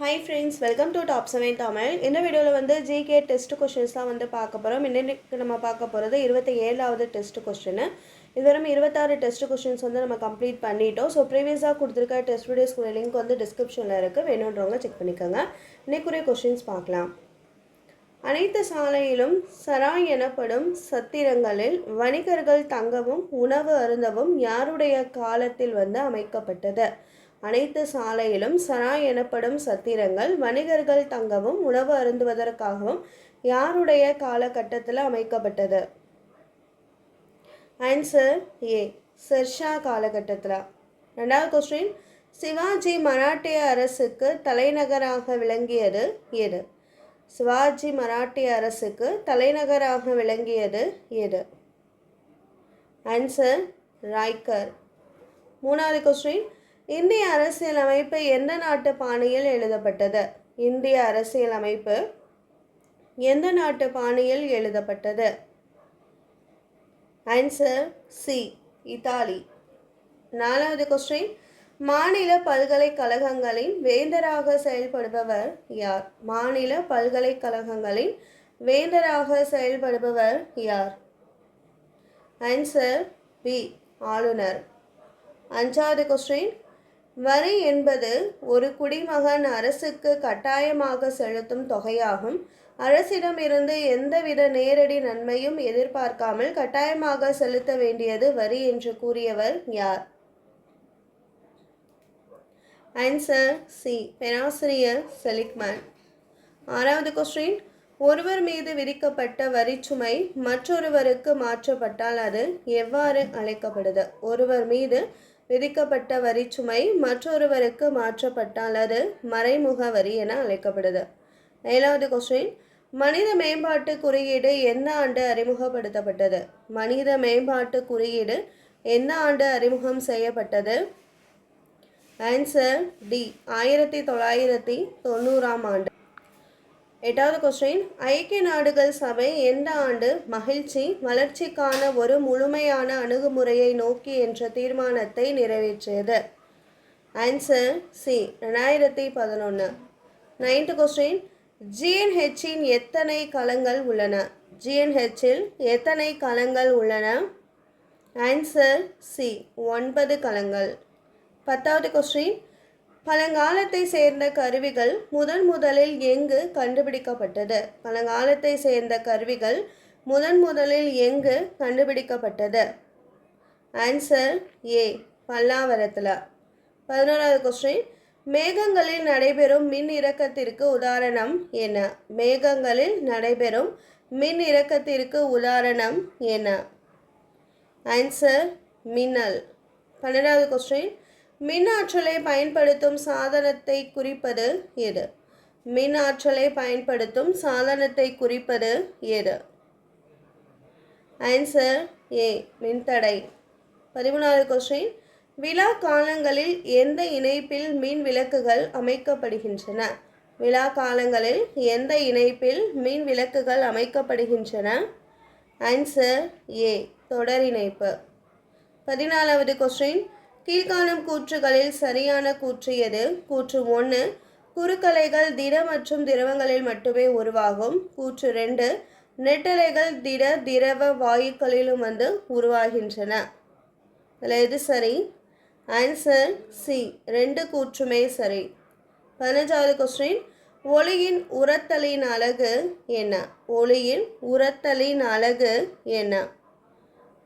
Hi friends welcome to top seven Tamil இந்த வீடியோவில் வந்து ஜிகே டெஸ்ட் கொஷின்ஸ் தான் வந்து பார்க்க போகிறோம் இன்னைக்கு நம்ம பார்க்க போகிறது இருபத்தி ஏழாவது டெஸ்ட் கொஸ்டின் இதுவரை இருபத்தாறு டெஸ்ட் கொஷின்ஸ் வந்து நம்ம கம்ப்ளீட் பண்ணிட்டோம். ஸோ ப்ரீவியஸாக கொடுத்துருக்க டெஸ்ட் வீடியோஸ்க்குரிய லிங்க் வந்து டிஸ்கிரிப்ஷனில் இருக்குது வேணுன்றவங்க செக் பண்ணிக்கோங்க. இன்னைக்குரிய கொஷின்ஸ் பார்க்கலாம். அனைத்து சாலையிலும் சராய் எனப்படும் சத்திரங்களில் வணிகர்கள் தங்கவும் உணவு அருந்தவும் யாருடைய காலத்தில் வந்து அமைக்கப்பட்டது? அனைத்து சாலையிலும் சராய் எனப்படும் சத்திரங்கள் வணிகர்கள் தங்கவும் உணவு அருந்துவதற்காகவும் யாருடைய காலகட்டத்தில் அமைக்கப்பட்டது? ஆன்சர் ஏ ஷெர்ஷா காலகட்டத்தில். ரெண்டாவது கொஸ்டின் சிவாஜி மராட்டிய அரசுக்கு தலைநகராக விளங்கியது எது? சிவாஜி மராட்டிய அரசுக்கு தலைநகராக விளங்கியது எது? ஆன்சர் ராய்கர். மூணாவது கொஸ்டின் இந்திய அரசியலமைப்பு எந்த நாட்டு பாணியில் எழுதப்பட்டது? இந்திய அரசியலமைப்பு எந்த நாட்டு பாணியில் எழுதப்பட்டது? Answer C Italy. நாலாவது கொஸ்டின் மாநில பல்கலைக்கழகங்களின் வேந்தராக செயல்படுபவர் யார்? மாநில பல்கலைக்கழகங்களின் வேந்தராக செயல்படுபவர் யார்? ஆன்சர் பி ஆளுநர். அஞ்சாவது கொஸ்டின் வரி என்பது ஒரு குடிமகன் அரசுக்கு கட்டாயமாக செலுத்தும் தொகையாகும். அரசிடமிருந்து எந்தவித நேரடி நன்மையும் எதிர்பார்க்காமல் கட்டாயமாக செலுத்த வேண்டியது வரி என்று கூறியவர் யார்? ஆன்சர் சி பேராசிரியர் செலிக்மேன். ஆறாவது கொஸ்டின் ஒருவர் மீது விதிக்கப்பட்ட வரிச்சுமை மற்றொருவருக்கு மாற்றப்பட்டால் அது எவ்வாறு அழைக்கப்படுது? ஒருவர் மீது விதிக்கப்பட்ட வரிச்சுமை மற்றொருவருக்கு மாற்றப்பட்டால் அது மறைமுக வரி என அழைக்கப்படுது. ஏழாவது கொஸ்டின் மனித மேம்பாட்டு குறியீடு எந்த ஆண்டு அறிமுகப்படுத்தப்பட்டது? மனித மேம்பாட்டு குறியீடு எந்த ஆண்டு அறிமுகம் செய்யப்பட்டது? ஆன்சர் டி ஆயிரத்தி தொள்ளாயிரத்தி தொண்ணூறாம் ஆண்டு. எட்டாவது கொஸ்டின் ஐக்கிய நாடுகள் சபை எந்த ஆண்டு மகிழ்ச்சி வளர்ச்சிக்கான ஒரு முழுமையான அணுகுமுறையை நோக்கி என்ற தீர்மானத்தை நிறைவேற்றியது? ஆன்சர் சி ரெண்டாயிரத்தி பதினொன்று நைன்த்து கொஸ்டின் ஜிஎன்ஹெச்சின் எத்தனை களங்கள் உள்ளன? ஜிஎன்ஹெச்சில் எத்தனை களங்கள் உள்ளன? ஆன்சர் சி ஒன்பது களங்கள். பத்தாவது கொஸ்டின் பழங்காலத்தை சேர்ந்த கருவிகள் முதன் முதலில் எங்கு கண்டுபிடிக்கப்பட்டது? பழங்காலத்தை சேர்ந்த கருவிகள் முதன் முதலில் எங்கு கண்டுபிடிக்கப்பட்டது? ஆன்சர் ஏ பல்லாவரத்தில். பதினோராவது கொஸ்டின் மேகங்களில் நடைபெறும் மின் இறக்கத்திற்கு உதாரணம் என்ன? மேகங்களில் நடைபெறும் மின் இறக்கத்திற்கு உதாரணம் என்ன? ஆன்சர் மின்னல். பன்னெண்டாவது கொஸ்டின் மின் ஆற்றலை பயன்படுத்தும் சாதனத்தை குறிப்பது எது? மின் ஆற்றலை பயன்படுத்தும் சாதனத்தை குறிப்பது எது? ஆன்சர் ஏ மின்தடை. பதிமூணாவது கொஸ்டின் விழா காலங்களில் எந்த இணைப்பில் மின் விளக்குகள் அமைக்கப்படுகின்றன? விழா காலங்களில் எந்த இணைப்பில் மின் விளக்குகள் அமைக்கப்படுகின்றன? ஆன்சர் ஏ தொடர் இணைப்பு. பதினாலாவது கொஸ்டின் கீழ்காணும் கூற்றுகளில் சரியான கூற்று எது? கூற்று ஒன்று குறுக்கலைகள் திட மற்றும் திரவங்களில் மட்டுமே உருவாகும். கூற்று ரெண்டு நெட்டலைகள் திட திரவ வாயுக்களிலும் வந்து உருவாகின்றன. இதில் எது சரி? ஆன்சர் சி ரெண்டு கூற்றுமே சரி. பதினஞ்சாவது கொஸ்டின் ஒளியின் உரத்தலின் அழகு என்ன? ஒளியின் உரத்தலின் அழகு என்ன?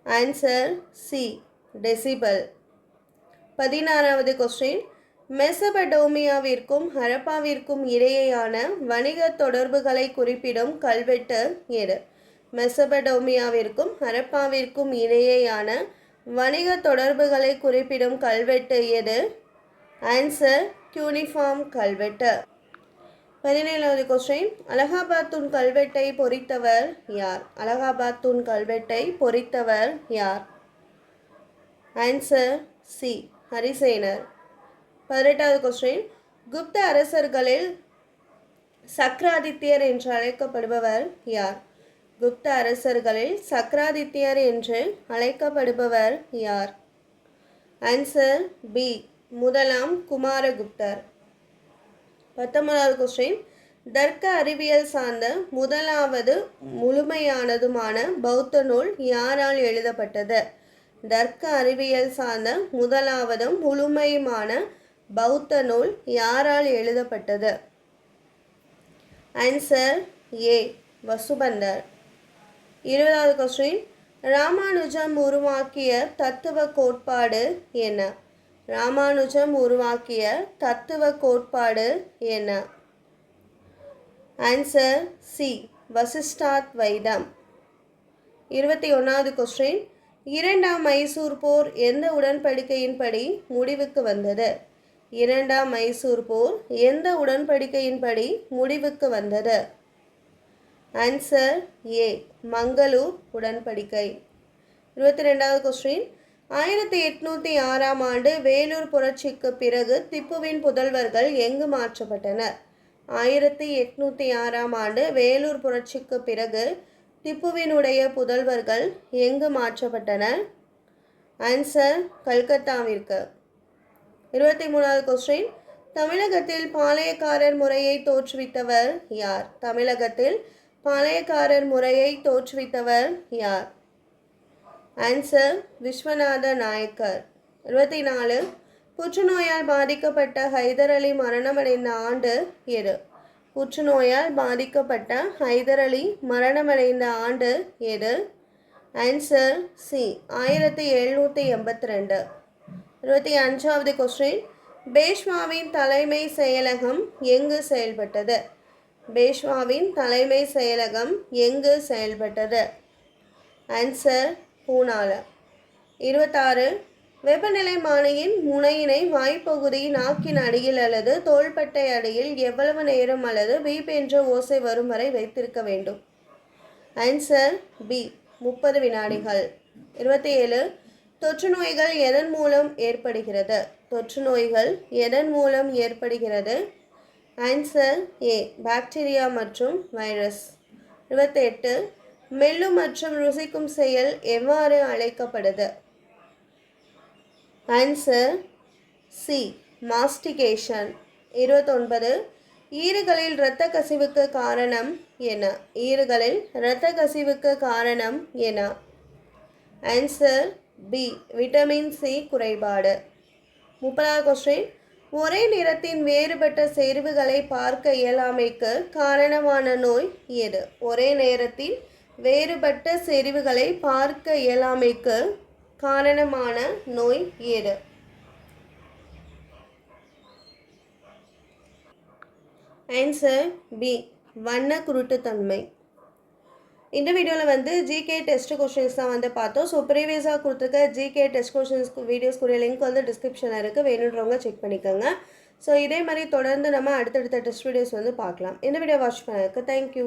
ஆன்சர் சி டெசிபல் பதினாறாவது கொஸ்டின் மெசபடோமியாவிற்கும் ஹரப்பாவிற்கும் இடையேயான வணிக தொடர்புகளை குறிப்பிடும் கல்வெட்டு எது? மெசபடோமியாவிற்கும் ஹரப்பாவிற்கும் இடையேயான வணிக தொடர்புகளை குறிப்பிடும் கல்வெட்டு எது? ஆன்சர் யூனிஃபார்ம் கல்வெட்டு. பதினேழாவது கொஸ்டின் அலகாபாத் தூண் கல்வெட்டை பொறித்தவர் யார்? அலகாபாத் தூண் கல்வெட்டை பொறித்தவர் யார்? ஆன்சர் சி ஹரிசேனர் பதினெட்டாவது கொஸ்டின் குப்த அரசர்களில் சக்ராதித்யர் என்று அழைக்கப்படுபவர் யார்? குப்த அரசர்களில் சக்ராதித்யர் என்று அழைக்கப்படுபவர் யார்? ஆன்சர் பி முதலாம் குமாரகுப்தர். பத்தொன்பதாவது கொஸ்டின் தர்க்க அறிவியல் சார்ந்த முதலாவது முழுமையானதுமான பௌத்த நூல் யாரால் எழுதப்பட்டது? தர்க்க அறிவியல் சார்ந்த முதலாவதும் முழுமையுமான பௌத்த நூல் யாரால் எழுதப்பட்டது? Answer A Vasubandhu. இருபதாவது கொஸ்டின் ராமானுஜம் உருவாக்கிய தத்துவ கோட்பாடு என்ன? ராமானுஜம் உருவாக்கிய தத்துவ கோட்பாடு என்ன? ஆன்சர் சி வசிஷ்டாத் வைதம் இருபத்தி ஒன்றாவது கொஸ்டின் இரண்டாம் மைசூர் போர் எந்த உடன்படிக்கையின்படி முடிவுக்கு வந்தது? இரண்டாம் மைசூர் போர் எந்த உடன்படிக்கையின்படி முடிவுக்கு வந்தது? ஆன்சர் ஏ மங்களூர் உடன்படிக்கை. இருபத்தி ரெண்டாவது கொஸ்டின் ஆயிரத்தி எட்நூற்றி ஆறாம் ஆண்டு வேலூர் புரட்சிக்கு பிறகு திப்புவின் புதல்வர்கள் எங்கு மாற்றப்பட்டனர்? ஆயிரத்தி எட்நூற்றி ஆறாம் ஆண்டு வேலூர் புரட்சிக்கு பிறகு திப்புவினுடைய புதல்வர்கள் எங்கு மாற்றப்பட்டனர்? ஆன்சர் கல்கத்தாவிற்கு. இருபத்தி மூணாவது கொஸ்டின் தமிழகத்தில் பாளையக்காரர் முறையை தோற்றுவித்தவர் யார்? தமிழகத்தில் பாளையக்காரர் முறையை தோற்றுவித்தவர் யார்? ஆன்சர் விஸ்வநாத நாயக்கர். இருபத்தி நாலு. புற்றுநோயால் பாதிக்கப்பட்ட ஹைதர் அலி மரணமடைந்த ஆண்டு எது? புற்றுநோயால் பாதிக்கப்பட்ட ஹைதர் அலி மரணமடைந்த ஆண்டு எது? ஆன்சர் சி ஆயிரத்தி எழுநூற்றி எண்பத்தி ரெண்டு இருபத்தி அஞ்சாவது கொஸ்டின் பேஷ்வாவின் தலைமை செயலகம் எங்கு செயல்பட்டது? பேஷ்வாவின் தலைமை செயலகம் எங்கு செயல்பட்டது? ஆன்சர் பூனால. இருபத்தாறு வெப்பநிலைமானியின் முனையினை வாய்ப்பகுதியின் நாக்கின் அடியில் அல்லது தோள்பட்டை அடியில் எவ்வளவு நேரம் அல்லது பீப் என்ற ஓசை வரும் வரை வைத்திருக்க வேண்டும்? ஆன்சர் பி முப்பது வினாடிகள். இருபத்தி ஏழு தொற்று நோய்கள் எதன் மூலம் ஏற்படுகிறது? தொற்று நோய்கள் எதன் மூலம் ஏற்படுகிறது? ஆன்சர் ஏ பாக்டீரியா மற்றும் வைரஸ். இருபத்தெட்டு. மெல்லும் மற்றும் ருசிக்கும் செயல் எவ்வாறு அழைக்கப்படுது? ஆன்சர் சி மாஸ்டிகேஷன் இருபத்தொன்பது. ஈறுகளில் இரத்த கசிவுக்கு காரணம் என்ன? ஈறுகளில் இரத்த கசிவுக்கு காரணம் என்ன? ஆன்சர் பி விட்டமின் சி குறைபாடு. முப்பதாவது கொஸ்டின் ஒரே நிறத்தின் வேறுபட்ட செறிவுகளை பார்க்க இயலாமைக்கு காரணமான நோய் எது? ஒரே நேரத்தில் வேறுபட்ட செறிவுகளை பார்க்க இயலாமைக்கு காரணமான நோய் ஏது? ஆன்சர் பி வண்ண குருட்டுத்தன்மை. இந்த வீடியோவில் வந்து ஜிகே டெஸ்ட் கொஷின்ஸ் தான் வந்து பார்த்தோம். ஸோ ப்ரீவியஸாக கொடுத்துருக்க ஜிகே டெஸ்ட் கொஷின்ஸ் வீடியோஸ்க்குரிய லிங்க் வந்து டிஸ்கிரிப்ஷனில் இருக்குது வேணுன்றவங்க செக் பண்ணிக்கோங்க. ஸோ இதே மாதிரி தொடர்ந்து நம்ம அடுத்தடுத்த டெஸ்ட் வீடியோஸ் வந்து பார்க்கலாம். இந்த வீடியோ வாட்ச் பண்ணதுக்கு தேங்க்யூ